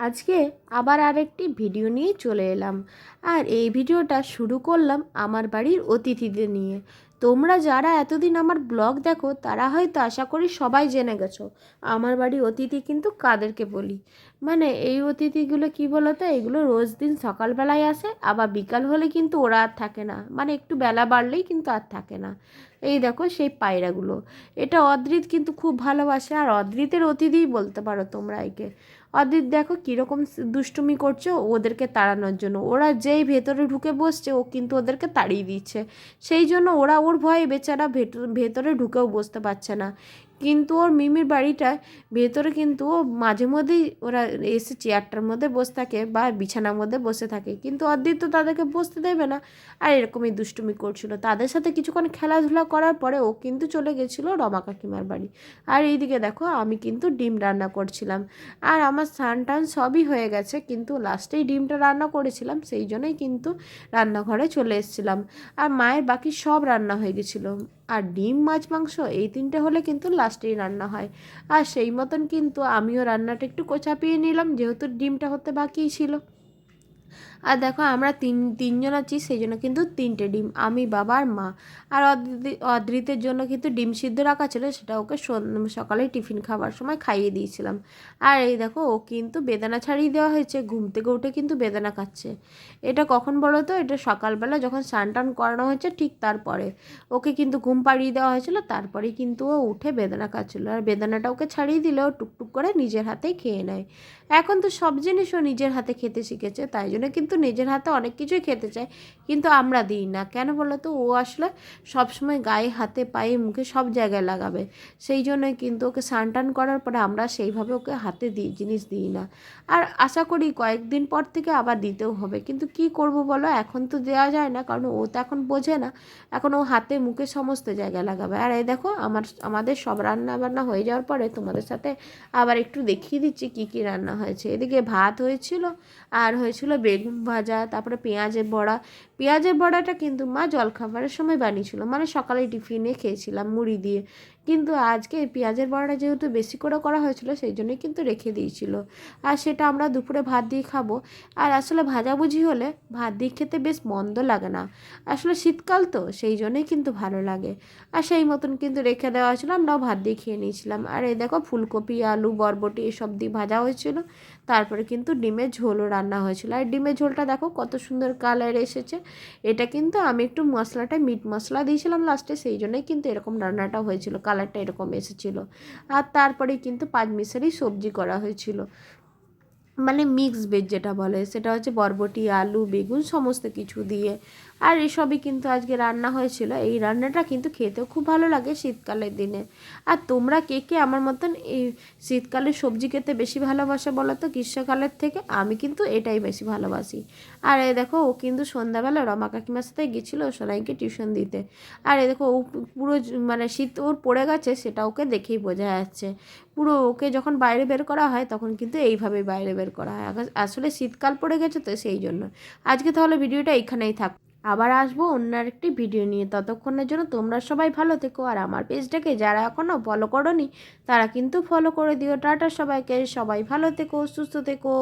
আজকে আবার আরেকটি ভিডিও নিয়ে চলে এলাম। আর এই ভিডিওটা শুরু করলাম আমার বাড়ির অতিথিদের নিয়ে। তোমরা যারা এতদিন আমার ব্লগ দেখো, তারা হয়তো আশা করি সবাই জেনে গেছো। আমার বাড়ির অতিথি কিন্তু কাদেরকে বলি? মানে এই অতিথিগুলো কি বলো তো এগুলো রোজ দিন সকালবেলায় আসে, আবার বিকাল হলে কিন্তু ওরা আর থাকে না। মানে একটু বেলা বাড়লেই কিন্তু আর থাকে না। এই দেখো সেই পায়রাগুলো। এটা অদ্রিত কিন্তু খুব ভালোবাসে, আর অদ্রিতের অতিথিই বলতে পারো তোমরা একে। অদ্রিত দেখো কীরকম দুষ্টুমি করছে ওদেরকে তাড়ানোর জন্য। ওরা যেই ভেতরে ঢুকে বসছে, ও কিন্তু ওদেরকে তাড়িয়ে দিচ্ছে। সেই জন্য ওরা ওর ভয়ে বেচারা ভেতর ঢুকেও বসতে পারছে না। কিন্তু ওর মিমির বাড়িটায় ভেতরে কিন্তু ও মাঝে মধ্যেই ওরা এসে চেয়ারটার মধ্যে বসে থাকে বা বিছানার মধ্যে বসে থাকে। কিন্তু অদ্রিত তো তাদেরকে বসতে দেবে না। আর এরকমই দুষ্টুমি করছিল। তাদের সাথে কিছুক্ষণ খেলাধুলা করার পরে ও কিন্তু চলে গেছিল রমা কাকিমার বাড়ি। আর এইদিকে দেখো, আমি কিন্তু ডিম রান্না করছিলাম। আর আমার স্নান টান সবই হয়ে গেছে। কিন্তু লাস্টেই ডিমটা রান্না করেছিলাম, সেই জন্যই কিন্তু রান্নাঘরে চলে এসেছিলাম। আর মায়ের বাকি সব রান্না হয়ে গেছিল। আর ডিম, মাছ, মাংস এই তিনটে হলে কিন্তু লাস্টেই রান্না হয়। আর সেই মতন কিন্তু আমিও রান্নাটা একটু চাপিয়ে নিলাম, যেহেতু ডিমটা হতে বাকিই ছিল। আর দেখো, আমরা তিন, তিনজন আছি সেই জন্য কিন্তু তিনটে ডিম, আমি, বাবা আর মা। আর অদ্রি- অদ্রিতের জন্য কিন্তু ডিম সিদ্ধ রাখা ছিল, সেটা ওকে সকালে টিফিন খাবার সময় খাইয়ে দিয়েছিলাম। আর এই দেখো, ও কিন্তু বেদানা ছাড়িয়ে দেওয়া হয়েছে, ঘুম থেকে উঠে কিন্তু বেদানা খাচ্ছে। এটা কখন বলো তো? এটা সকালবেলা যখন স্নান টান করানো হয়েছে, ঠিক তারপরে। ওকে কিন্তু ঘুম পাড়িয়ে দেওয়া হয়েছিল, তারপরেই কিন্তু ও উঠে বেদানা খাচ্ছিল। আর বেদানাটা ওকে ছাড়িয়ে দিলে, ও টুকটুক করে নিজের হাতেই খেয়ে নেয়। এখন তো সব জিনিস ও নিজের হাতে খেতে শিখেছে, তাই জন্য কিন্তু নিজের হাতে অনেক কিছুই খেতে চায়, কিন্তু আমরা দিই না। কেন বলো তো? ও আসলে সবসময় গায়ে, হাতে, পায়ে, মুখে সব জায়গায় লাগাবে। সেই জন্যই কিন্তু ওকে টান করার পরে আমরা সেইভাবে ওকে হাতে দিই, জিনিস দিই না। আর আশা করি কয়েকদিন পর থেকে আবার দিতেও হবে। কিন্তু কি করব বলো? এখন তো দেওয়া যায় না, কারণ ও তো এখন বোঝে না। এখন ও হাতে, মুখে সমস্ত জায়গায় লাগাবে। আর এই দেখো, আমার, আমাদের সব রান্না বান্না হয়ে যাওয়ার পরে তোমাদের সাথে আবার একটু দেখিয়ে দিচ্ছি কী কী রান্না হয়েছে। এদিকে ভাত হয়েছিল, আর হয়েছিল বেগুন ভাজা, তারপরে পেঁয়াজের বড়া। পেঁয়াজের বড়াটা কিন্তু মা জলখাবারের সময় বানিয়েছিল। মানে সকালে টিফিনে খেয়েছিলাম মুড়ি দিয়ে। কিন্তু আজকে পেঁয়াজের বড়াটা যেহেতু বেশি করে করা হয়েছিল, সেই জন্যই কিন্তু রেখে দিয়েছিল। আর সেটা আমরা দুপুরে ভাত দিয়ে খাব। আর আসলে ভাজাভুজি হলে ভাত দিয়ে খেতে বেশ মন্দ লাগে না। আসলে শীতকাল তো, সেই জন্যই কিন্তু ভালো লাগে। আর সেই মতন কিন্তু রেখে দেওয়া হয়েছিলো, আমরাও ভাত দিয়ে খেয়ে নিয়েছিলাম। আর এই দেখো ফুলকপি, আলু, বরবটি এসব দিয়ে ভাজা হয়েছিল। তারপরে কিন্তু ডিমের ঝোলও রান্না হয়েছিল। আর ডিমের ঝোলটা দেখো কত সুন্দর কালার এসেছে। এটা কিন্তু আমি একটু মশলাটা, মিট মশলা দিয়েছিলাম লাস্টে, সেই জন্যই কিন্তু এরকম রান্নাটা হয়েছিল। কালারটা এরকম এসেছিল। আর তারপরে কিন্তু পাঁচ মিশারি সবজি করা হয়েছিল। মানে মিক্স ভেজ যেটা বলে, সেটা হচ্ছে বরবটি, আলু, বেগুন সমস্ত কিছু দিয়ে। আর এসবই কিন্তু আজকে রান্না হয়েছিল। এই রান্নাটা কিন্তু খেতেও খুব ভালো লাগে শীতকালের দিনে। আর তোমরা কে কে আমার মতন এই শীতকালে সবজি খেতে বেশি ভালোবাসে বলো তো? গ্রীষ্মকালের থেকে আমি কিন্তু এটাই বেশি ভালোবাসি। আর এই দেখো, ও কিন্তু সন্ধ্যাবেলা রমা কাকিমার সাথে গেছিল সোনাইকে টিউশন দিতে। আর এ দেখো, ও পুরো মানে শীত ওর পড়ে গেছে, সেটা ওকে দেখেই বোঝা যাচ্ছে। পুরো ওকে যখন বাইরে বের করা হয়, তখন কিন্তু এইভাবেই বাইরে বের করা হয়। আসলে শীতকাল পড়ে গেছে তো সেই জন্য। আজকে তাহলে ভিডিওটা এখানেই থাক। আবার আসব অন্য আরেকটি ভিডিও নিয়ে। ততক্ষণের জন্য তোমরা সবাই ভালো থেকো। আর আমার পেজটাকে যারা এখনও ফলো করনি, তারা কিন্তু ফলো করে দিও। টাটা সবাইকে। সবাই ভালো থেকো, সুস্থ থেকো।